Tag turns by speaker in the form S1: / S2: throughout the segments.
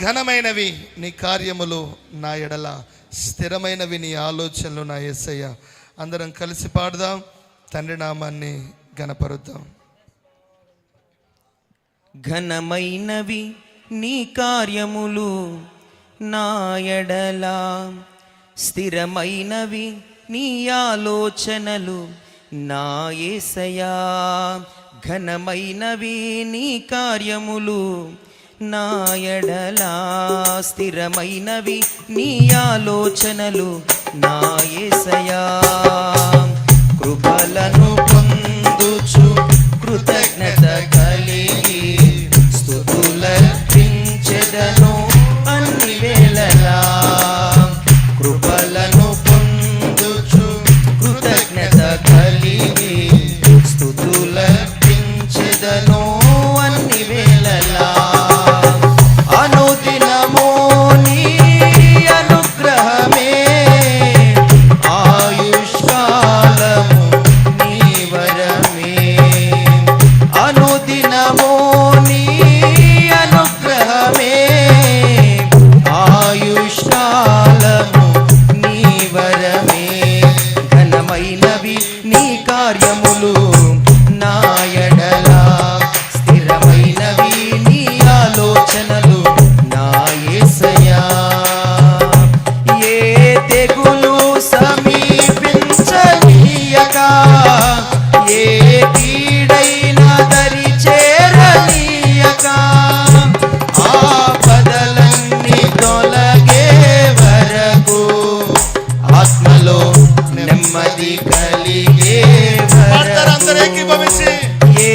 S1: ఘనమైనవి నీ కార్యములు నా ఎడల స్థిరమైనవి నీ ఆలోచనలు నా ఏసయ్య. అందరం కలిసి పాడదాం తండ్రి నామాన్ని గణపరుద్దాం
S2: ఘనమైనవి నీ కార్యములు నా ఎడల స్థిరమైనవి నీ ఆలోచనలు నా ఏసయా ఘనమైనవి నీ కార్యములు నా స్థిరమైనవి నీ ఆలోచనలు నా కృపలను పొందుచు నెమ్మది కలిగే
S1: పాడతారు అందరూ
S2: వరకు
S1: ఏకీభవించి
S2: ఏ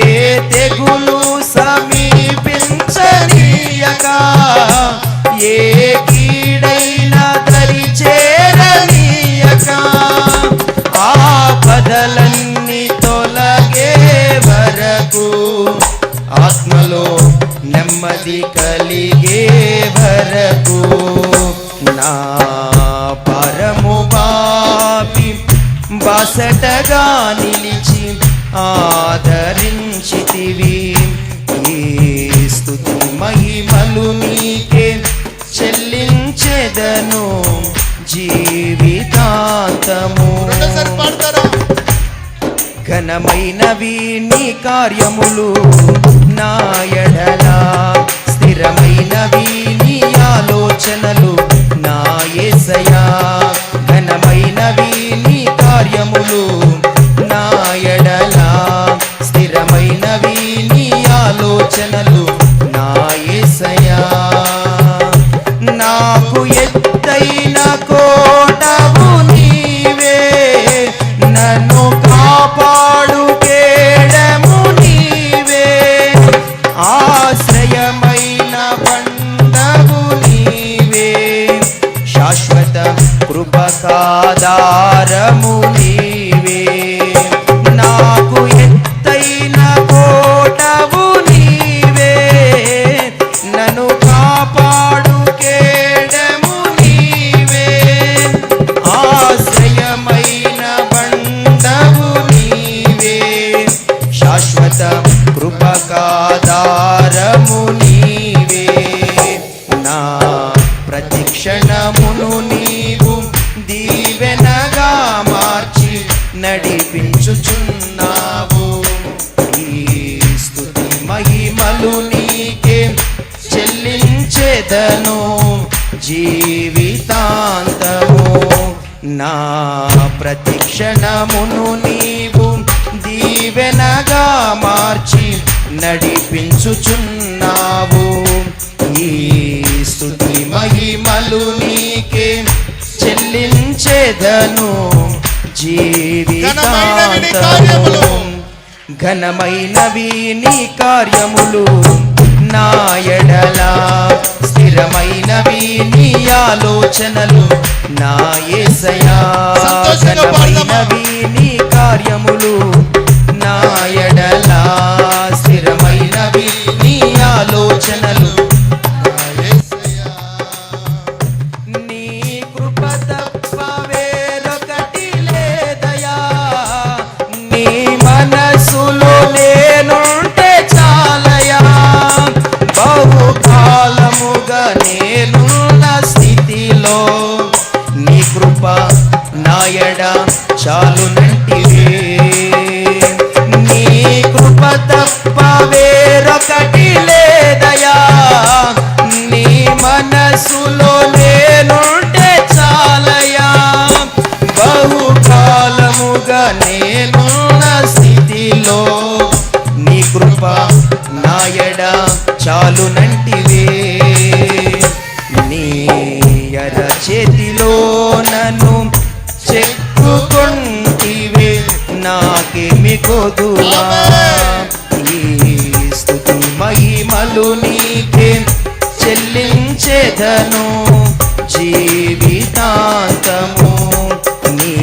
S2: తెగులు సమీపించనీయక? ఏ కీడైన దరి చేరనీయక? ఆపదలన్నీ తొలగే వరకు ఆత్మలో నెమ్మది కలిగే వరకు నా బాసటగా నిలిచి ఆదరించితివి. ఈ స్థుతి మహిమలు నీకే చెల్లించెదను జీవితాంతము. ఘనమైనవి నీ కార్యములు నా ఎడల. స్థిరమైనవి నీ ఆలోచనలు నాకు ఎత్తైన కోటవు నీవే. నన్ను కాపాడు కేడము నీవే. ఆశ్రయమైన బండవు నీవే. శాశ్వత కృపకాధారము నీవే. చెల్లించెదను జీవితాంతము నా ప్రతిక్షణమును నీవు దీవెనగా మార్చి నడిపించుచున్నావు. ఈ స్థుతి మహిమలు నీకే చెల్లించెదను. జీవితాంతము ఘనమైనవి నీ కార్యములు. నా ఆలోచనలు నా? ఘనమైనవి నీ కార్యములు నా ఎడల మనసులో నేనుంటే చాలయా బహుకాలముగా నేనున్న స్థితిలో నీ కృప నాయడ చాలునంటివే నీ ఎర చేతిలో నన్ను చెక్కుకుంటివే. నాకేమి కొదువా? ఈ స్థుతి మహిమలు నీకే చెల్లించేదను. జీవితాంతము నీ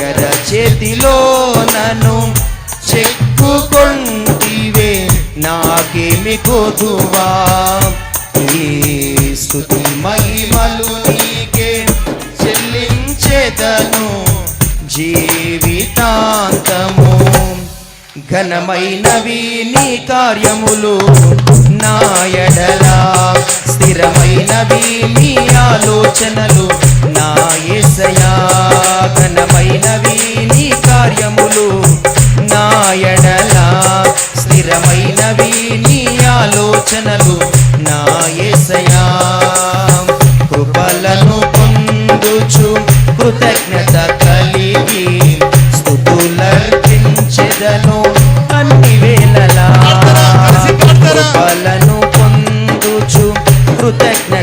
S2: ఎర చేతిలో నన్ను చెక్కుకొంటివే నాకేమి కొదువా. ఈ స్థుతి మహిమలు నీకే చెల్లించేదను. జీవితాంతము ఘనమైనవి నీ కార్యములు. నా స్థిరమైనవి నీ ఆలోచనలు నా ఏసయా ఘనమైనవి నీ కార్యములు నా ఎడల స్థిరమైనవి నీ ఆలోచనలు నా ఏసయా. కృపలను పొందుచు కృతజ్ఞత కలిగి స్థుతులర్పించెదను కృపలను